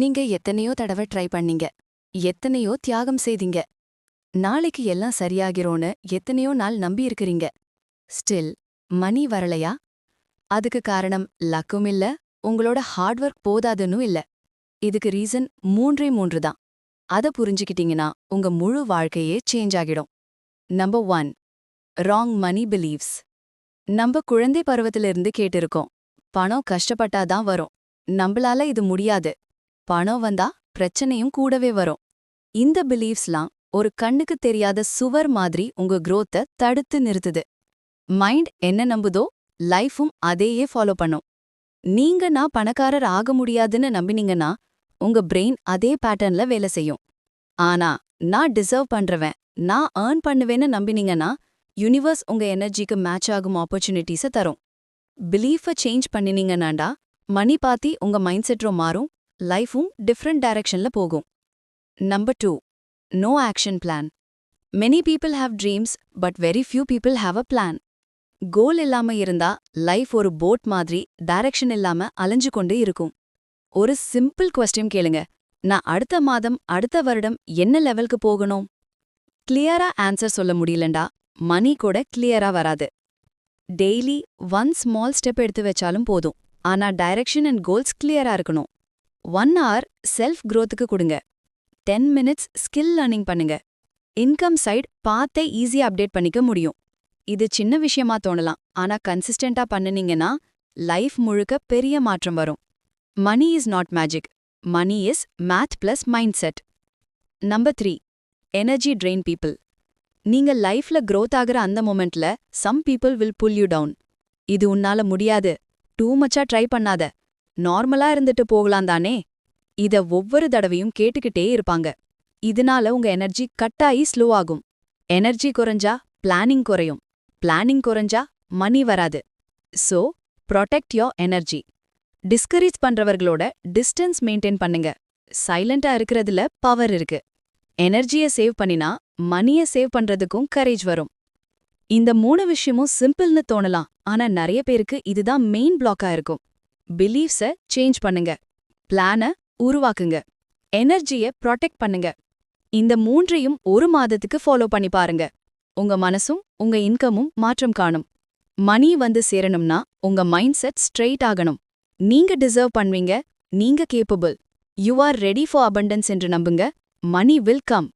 நீங்க எத்தனையோ தடவை ட்ரை பண்ணீங்க. எத்தனையோ தியாகம் செய்தீங்க. நாளைக்கு எல்லாம் சரியாகிறோன்னு எத்தனையோ நாள் நம்பி இருக்கிறீங்க. ஸ்டில் மணி வரலையா? அதுக்கு காரணம் லக்கும் இல்ல உங்களோட ஹார்ட் ஒர்க் போதாதுன்னு இல்ல. இதுக்கு ரீசன் மூன்றே மூன்று தான். அத புரிஞ்சுக்கிட்டீங்கன்னா உங்க முழு வாழ்க்கையே சேஞ்ச் ஆகிடும். Number one wrong money beliefs நம்ம குழந்தை பருவத்திலிருந்து கேட்டிருக்கோம். பணம் கஷ்டப்பட்டாதான் வரும். நம்மளால இது முடியாது. பணம் வந்தா பிரச்சனையும் கூடவே வரும். இந்த பிலீஃப்ஸ்லாம் ஒரு கண்ணுக்கு தெரியாத சுவர் மாதிரி உங்க குரோத்தை தடுத்து நிறுத்துது. மைண்ட் என்ன நம்புதோ லைஃபும் அதையே ஃபாலோ பண்ணும். நீங்க நான் பணக்காரர் ஆக முடியாதுன்னு நம்பினீங்கன்னா உங்க பிரெயின் அதே பேட்டர்ன்ல வேலை செய்யும். ஆனா நான் டிசர்வ் பண்றவன் நான் ஏர்ன் பண்ணுவேன்னு நம்பினீங்கன்னா யுனிவர்ஸ் உங்க எனர்ஜிக்கு மேட்ச் ஆகும் ஆப்பர்ச்சுனிட்டிஸை தரும். பிலீஃபை சேஞ்ச் பண்ணினீங்கன்னாண்டா மணி பாத்தி உங்க மைண்ட் செட்டும் மாறும் லைஃபும் டிஃப்ரெண்ட் டைரக்ஷன்ல போகும். Number two no action plan many people have dreams but very few people have a plan goal இல்லாம இருந்தா லைஃப் ஒரு போட் மாதிரி டைரக்ஷன் இல்லாம அலைஞ்சு கொண்டு இருக்கும். ஒரு சிம்பிள் கொஸ்டின் கேளுங்க. நான் அடுத்த மாதம் அடுத்த வருடம் என்ன லெவலுக்கு போகணும்? கிளியரா ஆன்சர் சொல்ல முடியலண்டா? மணி கூட கிளியரா வராது. டெய்லி ஒன் ஸ்மால் ஸ்டெப் எடுத்து வச்சாலும் போதும். ஆனா டைரக்ஷன் அண்ட் கோல்ஸ் கிளியரா இருக்கணும். ஒன் ஹவர் செல்ஃப் க்ரோத்துக்கு கொடுங்க. டென் மினிட்ஸ் ஸ்கில் லேர்னிங் பண்ணுங்க. இன்கம் சைட் பார்த்தே ஈஸியா அப்டேட் பண்ணிக்க முடியும். இது சின்ன விஷயமா தோணலாம். ஆனா கன்சிஸ்டண்டா பண்ணுனீங்கன்னா லைஃப் முழுக்க பெரிய மாற்றம் வரும். Money is not magic money is math plus mindset number three energy drain people நீங்க லைஃப்ல க்ரோத் ஆகுற அந்த மொமெண்ட்ல some people will pull you down இது உன்னால முடியாது. டூ மச்சா ட்ரை பண்ணாத. நார்மலா இருந்துட்டு போகலாம் தானே? இத ஒவ்வொரு தடவையும் கேட்டுக்கிட்டே இருப்பாங்க. இதனால உங்க எனர்ஜி கட்டாயி ஸ்லோ ஆகும். எனர்ஜி குறைஞ்சா பிளானிங் குறையும். பிளானிங் குறைஞ்சா மணி வராது. So protect your energy. Discourage பண்றவர்களோட distance maintain பண்ணுங்க. சைலண்டா இருக்கிறதுல பவர் இருக்கு. எனர்ஜிய சேவ் பண்ணினா மணிய சேவ் பண்றதுக்கும் கரேஜ் வரும். இந்த மூணு விஷயமும் சிம்பிள்னு தோணலாம். ஆனா நிறைய பேருக்கு இதுதான் மெயின் பிளாக்கா இருக்கும். பிலீஃப்ஸ சேஞ்ச் பண்ணுங்க. பிளான உருவாக்குங்க. எனர்ஜிய ப்ரொடெக்ட் பண்ணுங்க. இந்த மூன்றையும் ஒரு மாதத்துக்கு ஃபாலோ பண்ணி பாருங்க. உங்க மனசும் உங்க இன்கமும் மாற்றம் காணும். மணி வந்து சேரணும்னா உங்க மைண்ட் செட் ஸ்ட்ரெயிட் ஆகணும். நீங்க டிசர்வ் பண்ணுவீங்க நீங்க capable. You are ready for abundance என்று நம்புங்க. Money will come.